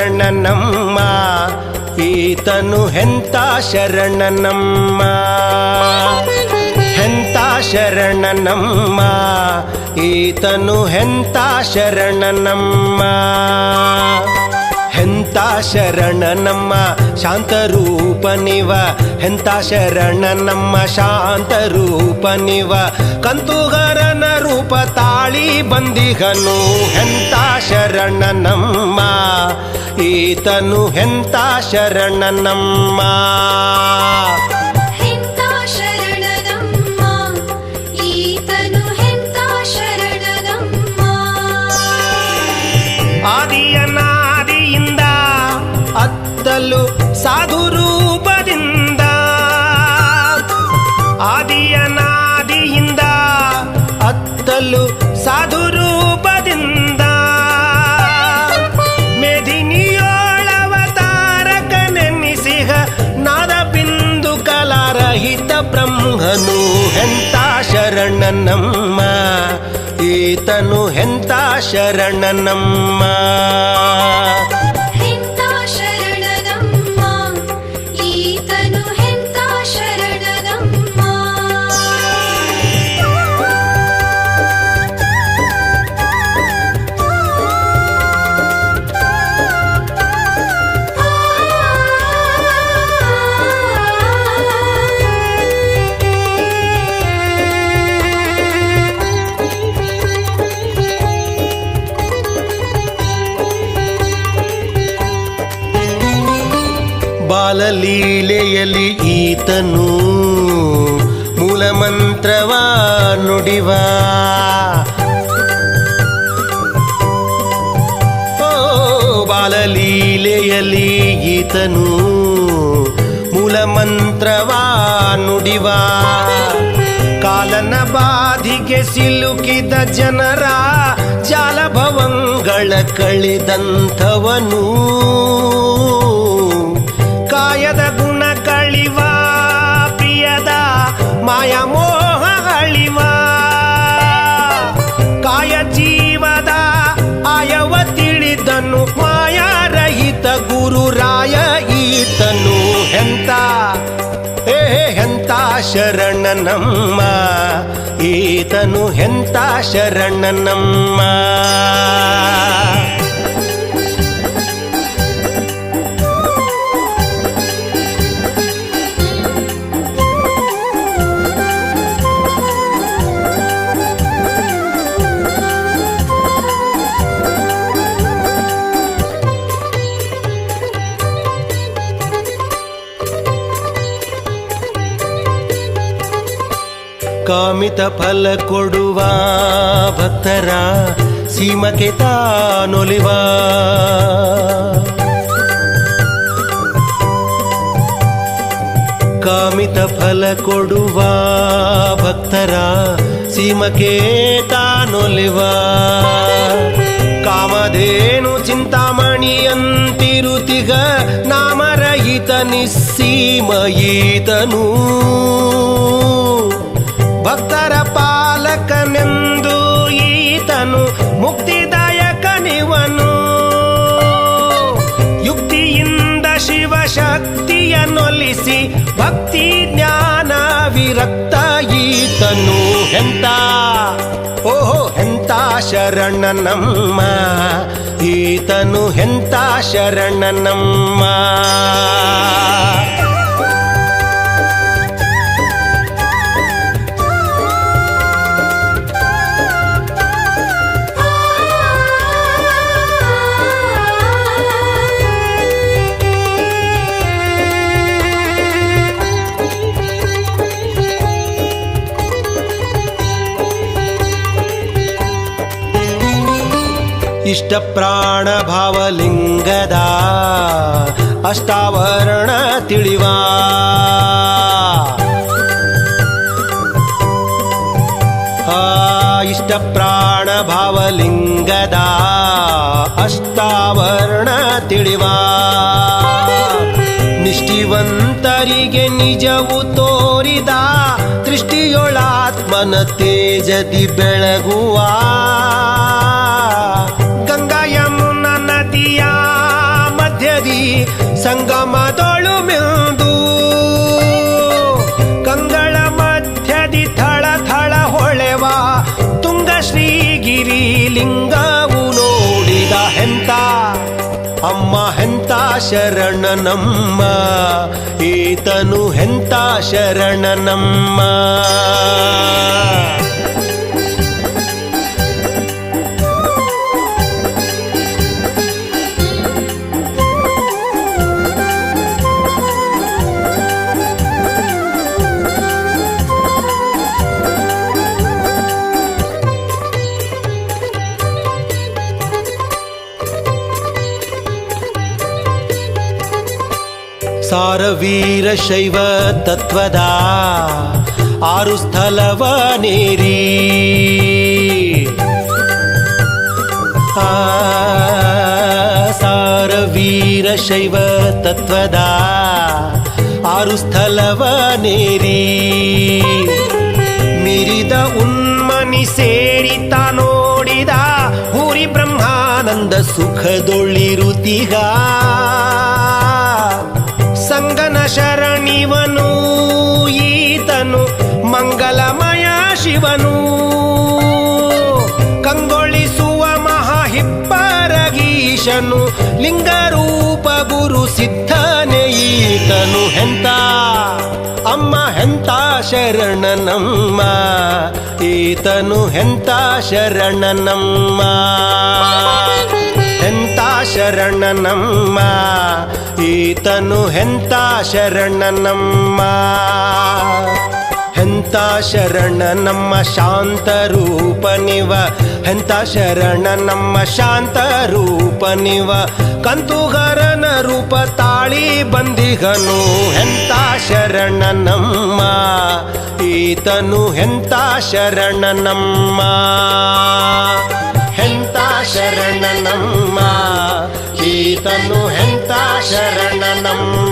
ಶರಣನಮ್ಮ, ಈತನು ಹೆಂತ ಶರಣನಮ್ಮ. ಹೆಂತ ಶರಣನಮ್ಮ, ಈತನು ಹೆಂತ ಶರಣನಮ್ಮ. ಹೆಂತ ಶರಣನಮ್ಮ ಶಾಂತರೂಪನಿವ ಹೆಂತ ಶರಣನಮ್ಮ ಶಾಂತರೂಪನಿವ ಕಂತುಗರನ ರೂಪ ತಾಳಿ ಬಂದಿಗನು. ಹೆಂತ ಶರಣನಮ್ಮ ಈತನು ಹೆಂತ ಶರಣನಮ್ಮ ಆದಿಯನಾದಿಯಿಂದ ಅತ್ತಲು ಸಾಧು ರೂಪದಿಂದ ಆದಿಯನಾದಿಯಿಂದ ಶರಣನಮ್ಮ ಈತನು ಹೆಂತ ಶರಣನಮ್ಮ ಬಾಲಲೀಲೆಯಲ್ಲಿ ಈತನು ಮೂಲಮಂತ್ರವ ನುಡಿವ. ಬಾಲಲೀಲೆಯಲ್ಲಿ ಈತನು ಮೂಲ ಮಂತ್ರವ ನುಡಿವ. ಕಾಲನ ಬಾಧಿಗೆ ಸಿಲುಕಿದ ಜನರ ಜಾಲಭವಂಗಳ ಕಳೆದಂಥವನು. ಗುರುರಾಯ ಈತನು ಹೆಂತ ಏ ಹೆಂತ ಶರಣನಮ್ಮ ಈತನು ಹೆಂತ ಶರಣನಮ್ಮ ಕಾಮಿತ ಫಲ ಕೊಡುವ ಭಕ್ತರ ಸೀಮಕ್ಕೆ ತಾನೊಲಿವ. ಕಾಮಿತ ಫಲ ಕೊಡುವ ಭಕ್ತರ ಸೀಮಕ್ಕೆ ತಾನೊಲಿವ. ಕಾಮಧೇನು ಚಿಂತಾಮಣಿಯಂತಿರುತಿಗ ನಾಮರಹಿತ ನಿಸ್ಸೀಮಯೀತನೂ ಭಕ್ತರ ಪಾಲಕನೆಂದು ಈತನು ಮುಕ್ತಿದಾಯಕನಿವನು ಯುಕ್ತಿಯಿಂದ ಶಿವಶಕ್ತಿಯನ್ನೊಲಿಸಿ ಭಕ್ತಿ ಜ್ಞಾನ ವಿರಕ್ತ ಈತನು. ಎಂತ? ಓಹೋ, ಎಂತ ಶರಣ ನಮ್ಮ? ಈತನು ಎಂತ ಶರಣನಮ್ಮ ಇಷ್ಟ ಪ್ರಾಣ ಭಾವಲಿಂಗದ ಅಷ್ಟಾವರಣ ತಿಳಿವ. ಇಷ್ಟ ಭಾವಲಿಂಗದ ಅಷ್ಟಾವರಣ ತಿಳಿವ. ನಿಷ್ಠಿವಂತರಿಗೆ ನಿಜವು ತೋರಿದ ದೃಷ್ಟಿಯೊಳಾತ್ಮನ ತೇಜದಿ ಬೆಳಗುವ. ಅಮ್ಮ ಹೆಂತ ಶರಣನಮ್ಮ ಈತನು ಹೆಂತ ಶರಣನಮ್ಮ ಸಾರವೀರ ಶೈವ ತತ್ವದ ಆರು ಸ್ಥಳವ ನೇರಿ. ಆ ಸಾರವೀರ ಶೈವ ತತ್ವದ ಆರು ಸ್ಥಳವ ನೀರಿ. ಮಿರಿದ ಉನ್ಮನಿ ಸೇರಿತ ನೋಡಿದ ಹುರಿ ಬ್ರಹ್ಮಾನಂದ ಸುಖದೊಳ್ಳಿರುತ್ತೀಗ. ಸಂಗನ ಶರಣಿವನು, ಈತನು ಮಂಗಲಮಯ ಶಿವನು. ಕಂಗೊಳಿಸುವ ಮಹಾಹಿಪ್ಪರಗೀಶನು, ಲಿಂಗರೂಪ ಗುರು ಸಿದ್ಧನೆ ಈತನು ಹೆಂತ ಅಮ್ಮ ಹೆಂತ ಶರಣನಮ್ಮ ಈತನು ಹೆಂತ ಶರಣನಮ್ಮ ಶರಣನಮ್ಮ ಈತನು ಹೆಂತ ಶರಣನಮ್ಮ ಹೆಂತ ಶರಣ ನಮ್ಮ ಶಾಂತ ರೂಪನಿವ ಹೆಂತ ಶರಣ ನಮ್ಮ ಶಾಂತ ರೂಪನಿವ ಕಂತುಗರನ ರೂಪ ತಾಳಿ ಬಂದಿಗನು. ಹೆಂತ ಶರಣ ನಮ್ಮ. ಈತನು ಹೆಂತ ಶರಣ ನಮ್ಮ. ಹೆಂತ ಶರಣ ನಮ್ಮ. ಈತನು ಎಂತ ಶರಣ ನಮ್ಮ